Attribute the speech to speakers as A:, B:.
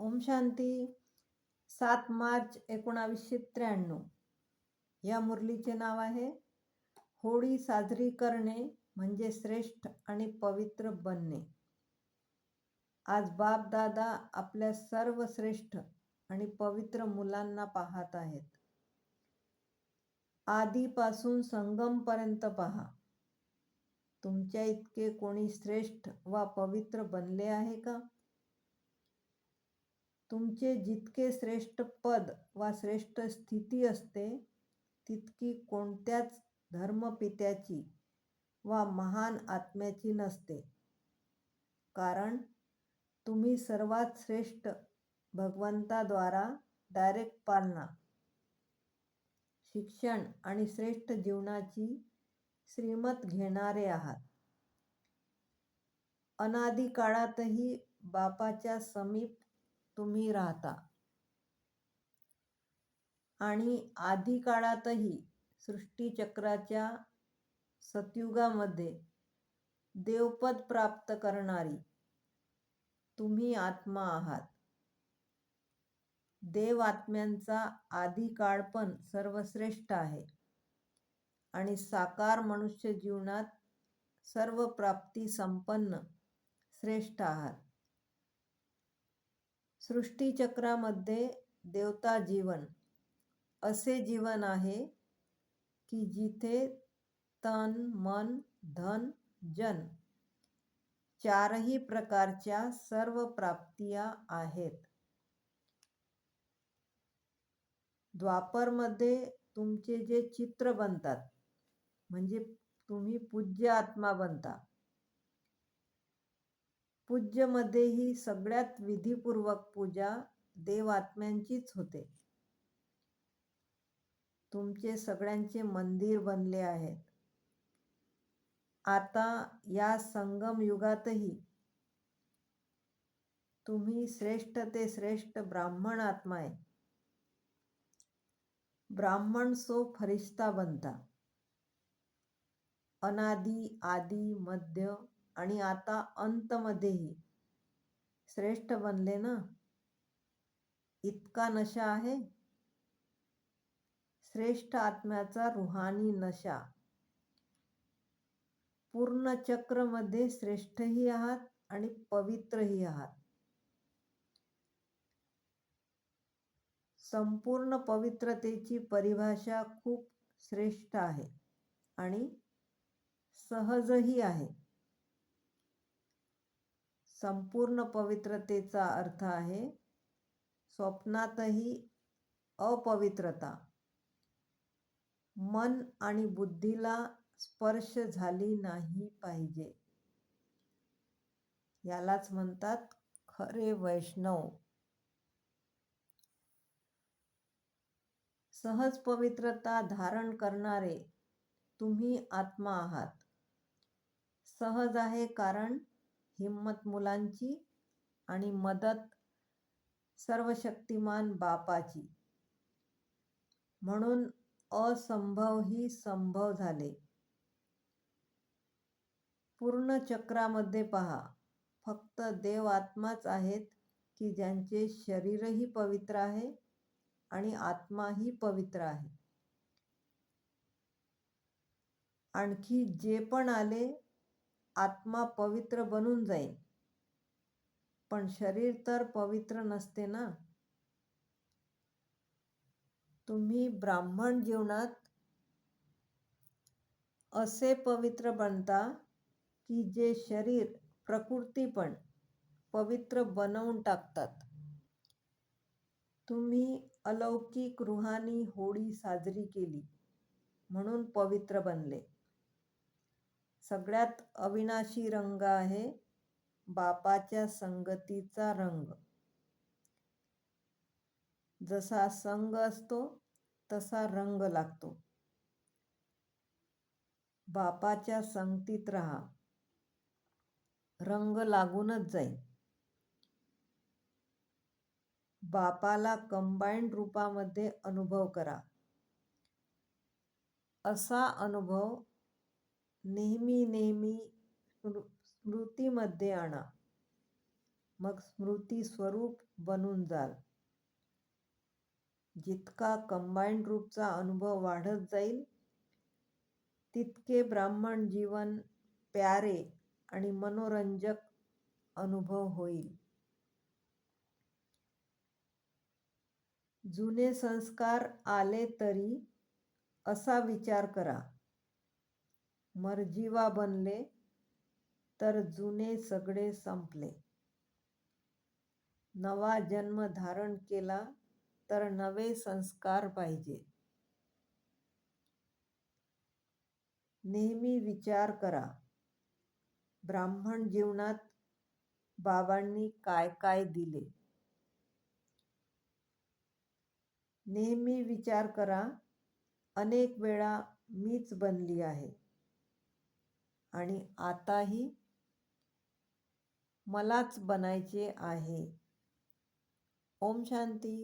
A: ओम शांती. सात मार्च एकोणावीसशे त्र्याण्णव. या मुरलीचे नाव आहे. होळी साजरी करणे म्हणजे श्रेष्ठ आणि पवित्र बनणे. आज बाप दादा आपल्या सर्व श्रेष्ठ आणि पवित्र मुलांना पाहत आहेत. आधीपासून संगमपर्यंत पहा. तुमच्या इतके कोणी श्रेष्ठ वा पवित्र बनले आहे का? तुमचे जितके श्रेष्ठ पद वा श्रेष्ठ स्थिती असते तितकी कोणत्याच धर्मपित्याची वा महान आत्म्याची नसते. कारण तुम्ही सर्वात श्रेष्ठ भगवंताद्वारा डायरेक्ट पालना शिक्षण आणि श्रेष्ठ जीवनाची श्रीमत घेणारे आहात. अनादी काळातही बापाच्या समीप तुम्ही राहता. आणि आधी काळातही सृष्टीचक्राच्या सतयुगामध्ये देवपद प्राप्त करणारी तुम्ही आत्मा आहात. देव आत्म्यांचा आधी काळ पण सर्वश्रेष्ठ आहे. आणि साकार मनुष्य जीवनात सर्व प्राप्ती संपन्न श्रेष्ठ आहात. सृष्टीचक्रामध्ये देवता जीवन असे जीवन आहे की जिथे तन मन धन जन चारही प्रकारच्या सर्व प्राप्तिया आहेत. द्वापरमध्ये तुमचे जे चित्र बनतात म्हणजे तुम्ही पूज्य आत्मा बनता पूज्यमध्येही सगळ्यात विधीपूर्वक पूजा देवात्म्यांचीच होते. तुमचे सगळ्यांचे मंदिर बनले आहेत. आता या संगम युगातही तुम्ही श्रेष्ठ ते श्रेष्ठ ब्राह्मण आत्मा आहे. ब्राह्मण सो फरिश्ता बनता. अनादी आदी मध्य आणि आता अंतमध्येही श्रेष्ठ बनले ना? इतका नशा आहे? श्रेष्ठ आत्म्याचा रुहानी नशा. पूर्ण चक्रमध्ये श्रेष्ठही आहात आणि पवित्रही आहात. संपूर्ण पवित्रतेची परिभाषा खूप श्रेष्ठ आहे आणि सहजही आहे. संपूर्ण पवित्रतेचा अर्थ आहे. स्वप्नातही अपवित्रता. मन आणि बुद्धीला स्पर्श झाली नाही पाहिजे. यालाच म्हणतात खरे वैष्णव. सहज पवित्रता धारण करणारे तुम्ही आत्मा आहात. सहज आहे कारण हिम्मत मुलांची आणि मदत सर्वशक्तिमान बापाची. म्हणून असंभव ही संभव झाले. पूर्ण चक्रामध्ये पहा फक्त देव आत्माच आहेत की ज्यांचे शरीरही पवित्र आहे आणि आत्माही पवित्र आहे. आणखी जे पण आले आत्मा पवित्र बनून जाईल. पण शरीर तर पवित्र नसते ना? तुम्ही ब्राह्मण जीवनात असे पवित्र बनता की जे शरीर प्रकृती पण पवित्र बनवून टाकतात. तुम्ही अलौकिक रुहानी होळी साजरी केली म्हणून पवित्र बनले. सगळ्यात अविनाशी रंग आहे बापाच्या संगतीचा रंग. जसा संग असतो तसा रंग लागतो. बापाच्या संगतीत राहा. रंग लागूनच जाईल. बापाला कंबाईंड रूपामध्ये अनुभव करा. असा अनुभव नेहमी नेहमी स्मृतीमध्ये आणा. मग स्मृती स्वरूप बनून जाल. जितका कंबाईंड रूपचा अनुभव वाढत जाईल तितके ब्राह्मण जीवन प्यारे आणि मनोरंजक अनुभव होईल. जुने संस्कार आले तरी असा विचार करा. मर्जीवा बनले तर जुने सगळे संपले. नवा जन्म धारण केला तर नवे संस्कार पाहिजे. नेहमी विचार करा ब्राह्मण जीवनात बाबांनी काय काय दिले? नेहमी विचार करा अनेक वेळा मीच बनली आहे. आणि आताही मलाच बनायचे आहे. ओम शांती.